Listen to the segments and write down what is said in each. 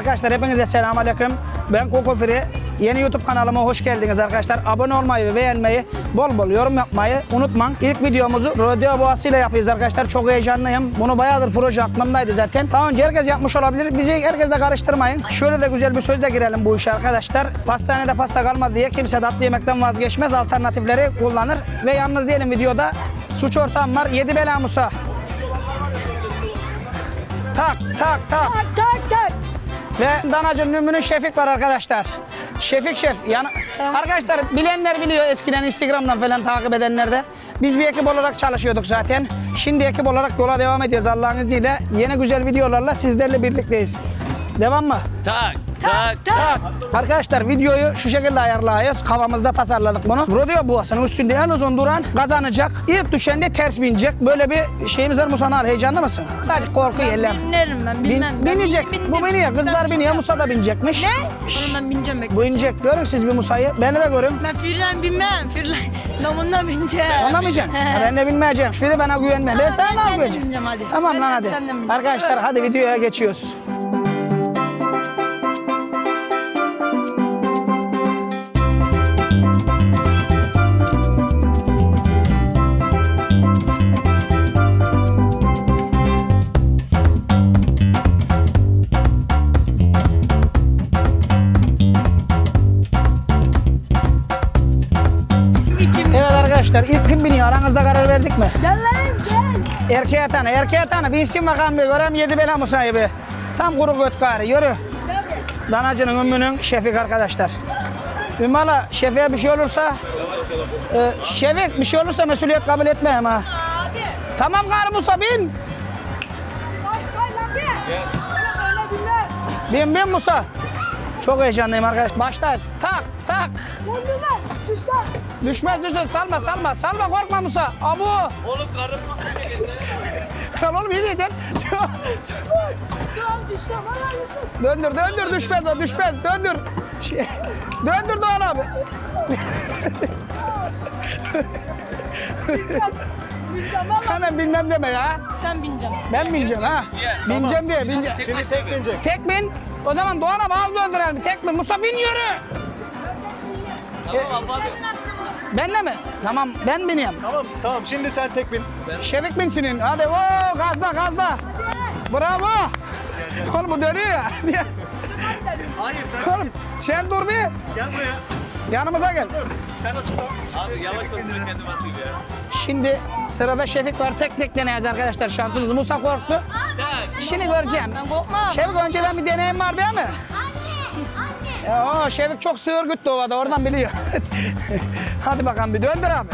Arkadaşlar hepinize selamünaleyküm. Ben Koko Firi. Yeni YouTube kanalıma hoş geldiniz arkadaşlar. Abone olmayı ve beğenmeyi, bol bol yorum yapmayı unutmayın. İlk videomuzu rodeo boğasıyla yapıyoruz arkadaşlar. Çok heyecanlıyım. Bunu bayağıdır proje aklımdaydı zaten. Daha önce herkes yapmış olabilir. Bizi herkesle karıştırmayın. Şöyle de güzel bir sözle girelim bu işe arkadaşlar. Pastanede pasta kalmadı diye kimse tatlı yemekten vazgeçmez. Alternatifleri kullanır. Ve yalnız diyelim videoda suç ortağım var. Yedi bela Musa. Tak tak tak. Tak tak. Ve Danacı Nümü'nün Şefik var arkadaşlar. Şefik Şef. Yani Selam. arkadaşlar bilenler biliyor eskiden Instagram'dan falan takip edenler de. Biz bir ekip olarak çalışıyorduk zaten. Şimdi ekip olarak yola devam ediyoruz Allah'ın izniyle. Yeni güzel videolarla sizlerle birlikteyiz. Devam mı? Tak tak Tak. Arkadaşlar videoyu şu şekilde ayarlayıyoruz. Kafamızda tasarladık bunu. Rodeo buğasının üstünde en uzun duran kazanacak. İlk düşen de ters binecek. Böyle bir şeyimiz var Musa Nal. Heyecanlı mısın? Sadece korku yellem. Binerim ben Bin, bilmem. Ben binecek. Bu biniyor. Kızlar biniyor. bineceğim. Musa da binecekmiş. Ne? Şşş. Ben bineceğim bekle. Bu inecek. Görün siz bir Musa'yı. Beni de görün. Ben Firlen binmem. Firlen. Ben bununla bineceğim. Anlamayacaksın. Ha, ben de bilmeyeceğim. Bir de bana güvenme. Ben sana bineceğim hadi. Tamam lan hadi. bineceğim. Arkadaşlar hadi videoya geçiyoruz. Aranızda karar verdik mi? Gel lan gel. Erkeğe tanı, erkeğe tanı. Binsin bakalım bir görem yedi bela Musa'yı bir. Tam kuru göt gari. Yürü. Danacının ümmünün şefik arkadaşlar. Ümmala şefiye bir şey olursa e, şefik bir şey olursa mesuliyet kabul etmeyeyim ha. Abi. Tamam gari Musa bin. Bin bin Musa. Çok heyecanlıyım arkadaş. Baştayız. Tak tak. Döndü lan. Düşmez düşmez salma salma salma korkma Musa. Abu. Oğlum karım Lan oğlum iyi diyeceksin. Döndür döndür düşmez o düşmez döndür. Şey, döndür Doğan abi. Hemen bilmem deme ya. Sen bineceğim. Ben bineceğim ha. Bineceğim diye bineceğim. Şimdi tek binecek. Tek bin. O zaman Doğan abi al döndürelim. Tek bin. Musa bin yürü. Tamam abi. Benle mi? Tamam ben bineyim. Tamam tamam şimdi sen tek bin. Şevik binsin. Hadi o gazla gazla. Bravo. Oğlum bu dönüyor ya. Hayır sen Oğlum sen dur bir. gel buraya. Yanımıza gel. Sen açıkla. Abi yavaş ben kendim atayım ya. Şimdi sırada Şefik var. Tek tek deneyeceğiz arkadaşlar şansımız. Musa korktu. Tak. Şimdi göreceğim. Ben korkmam. Şevik önceden bir deneyim var değil mi? Ya, o Şevik çok sığır güttü ovada oradan biliyor. Hadi bakalım bir döndür abi.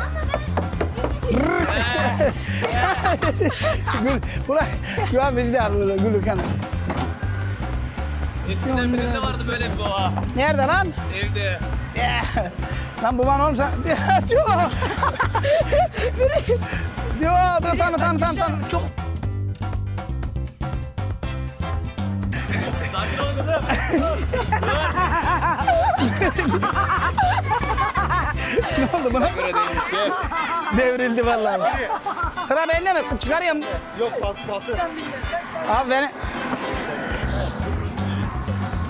Gül, bırak. Güven bizde al böyle gülürken. Eskiden birinde vardı böyle bir boğa. Nerede lan? Evde. Lan bu bana oğlum sen... Diyor. Diyor, diyor, tanı, tanı, tanı, tanı. Çok... Sakin ol kızım. Ne oldu buna? Değilmiş şef. Devrildi vallahi. Sıra bende mi? Çıkarayım. Yok pas pası. Abi beni...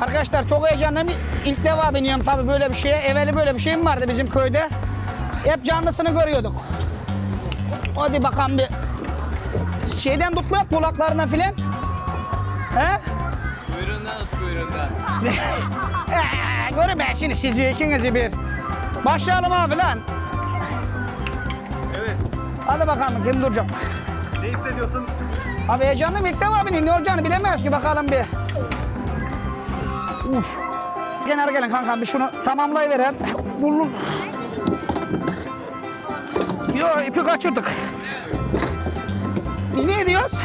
Arkadaşlar çok heyecanlıyım. İlk defa biniyorum tabii böyle bir şeye. Evveli böyle bir şeyim vardı bizim köyde. Hep canlısını görüyorduk. Hadi bakalım bir. Şeyden tutma yok kulaklarına filan. He? Ee, görün ben şimdi sizi ikinizi bir. Başlayalım abi lan. Evet. Hadi bakalım kim duracak? Ne hissediyorsun? Abi heyecanlıyım ilk defa bineyim. Ne olacağını bilemeyiz ki bakalım bir. Uf. Gel gelin kanka bir şunu tamamlayıveren. Buldum. Yo ipi kaçırdık. Biz ne ediyoruz?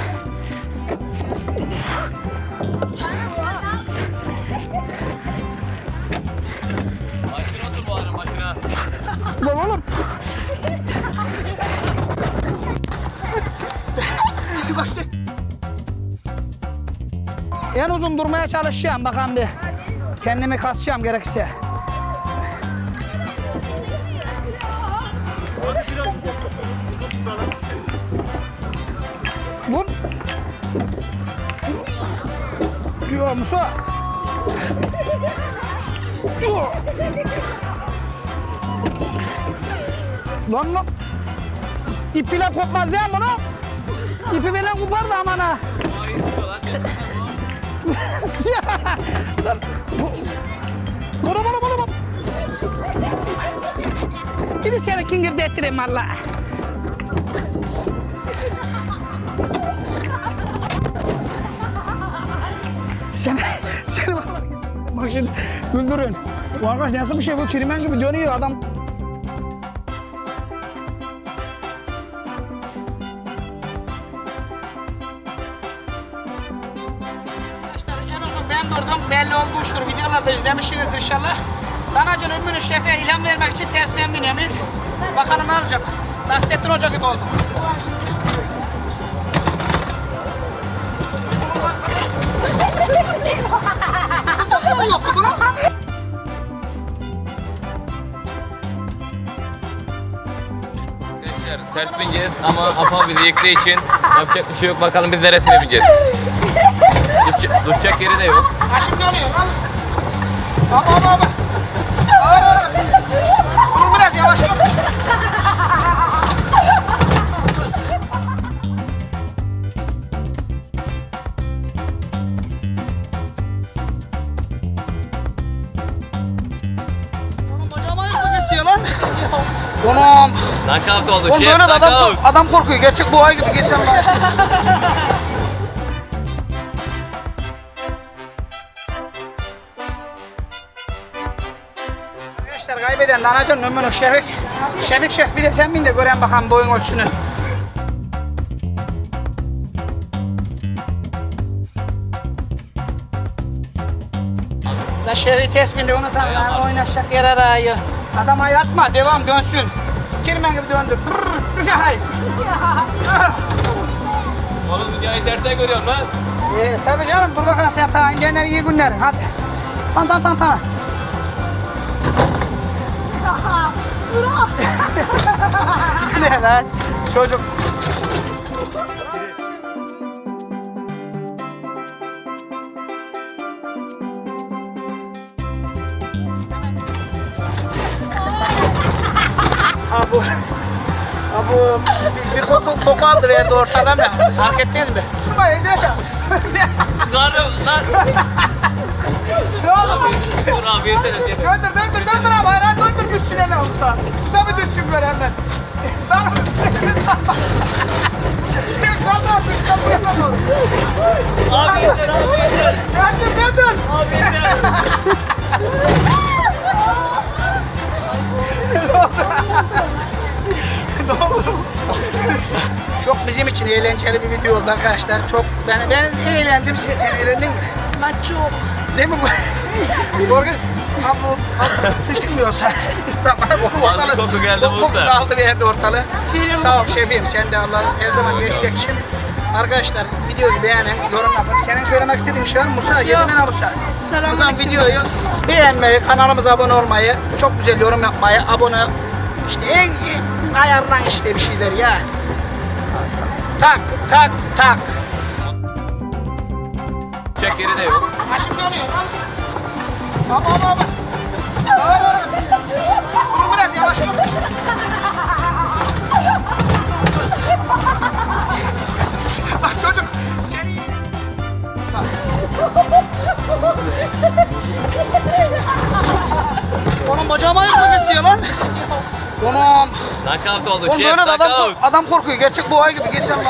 Uzun durmaya çalışacağım bakalım bir. Kendimi kasacağım gerekirse. Bu... Diyor Musa. Lan lan. İpiyle kopmaz değil mi bunu? İpi benden kopar da aman ha. Lan, bu- Bunu bunu bunu bunu. Biri seni kingirde ettireyim valla. Sen, sen bak, bak şimdi güldürün. Bu arkadaş nasıl bir şey bu kirimen gibi dönüyor adam. Durdum belli olmuştur. Videolarda izlemişsinizdir inşallah. Danacın Ümmü'nün şefe ilham vermek için ters ben binemiyor. Bakalım ne olacak. Nasrettin Hoca gibi oldu. Yok mu ters bineceğiz ama Apo bizi yıktığı için yapacak bir şey yok. Bakalım biz neresine bineceğiz. Duracak, duracak yeri de yok. Başım dönüyor lan. Baba baba. Ağır ağır. Dur biraz yavaş dur. Oğlum. Knockout oldu. Oğlum böyle de adam, adam korkuyor. Gerçek boğa gibi gitti lan. Arkadaşlar kaybeden Danacan Ömür'ün Şefik. Şefik Şef bir de sen bin de gören bakalım boyun ölçüsünü. La Şefik test bindi onu tam lan oynaşacak yer arayıyor. Adama yatma devam dönsün. Kirmen gibi döndür. Oğlum dünyayı tersten görüyorum lan. Ee, tabii canım dur bakalım sen ta inceler iyi günler. Hadi. Tamam tamam tamam. ne lan? Çocuk. Abu. Abu bir, bir koku, koku aldı verdi ortadan mı? Fark ettiniz mi? Karım lan. Oldu? Dur abi yeter yeter. Döndür döndür döndür abi hayran döndür hele olsa. Kısa bir düşsün böyle hemen. Sana Şimdi kalma artık kapıya doğru. Abi yeter abi yeter. Döndür döndür. Abi yeter. Çok bizim için eğlenceli bir video oldu arkadaşlar. Çok ben ben eğlendim. Sen eğlendin mi? Ben çok. Değil mi bu? Borgül. Ha bu bu sıçtırmıyorsa. Fazla koku geldi Koku Musa. saldı verdi ortalığı. Sağ ol şefim. Sen de Allah her zaman destekçim. Arkadaşlar videoyu beğenin, yorum yapın. Senin söylemek istediğin şey var mı Musa? Yedin ha Musa. O zaman Selamünaleyküm. videoyu beğenmeyi, kanalımıza abone olmayı, çok güzel yorum yapmayı, abone işte en, en ayarlan işte bir şeyler ya. Tak tak tak. Duracak yeri de yok. Başım dönüyor lan. Baba baba. Ağır ağır. Dur biraz yavaş dur. Bak çocuk seni... Oğlum bacağıma yıkı gitti lan. Oğlum. Knockout oldu. Oğlum Şef böyle adam, knockout. adam korkuyor. Gerçek boğa gibi gitti lan.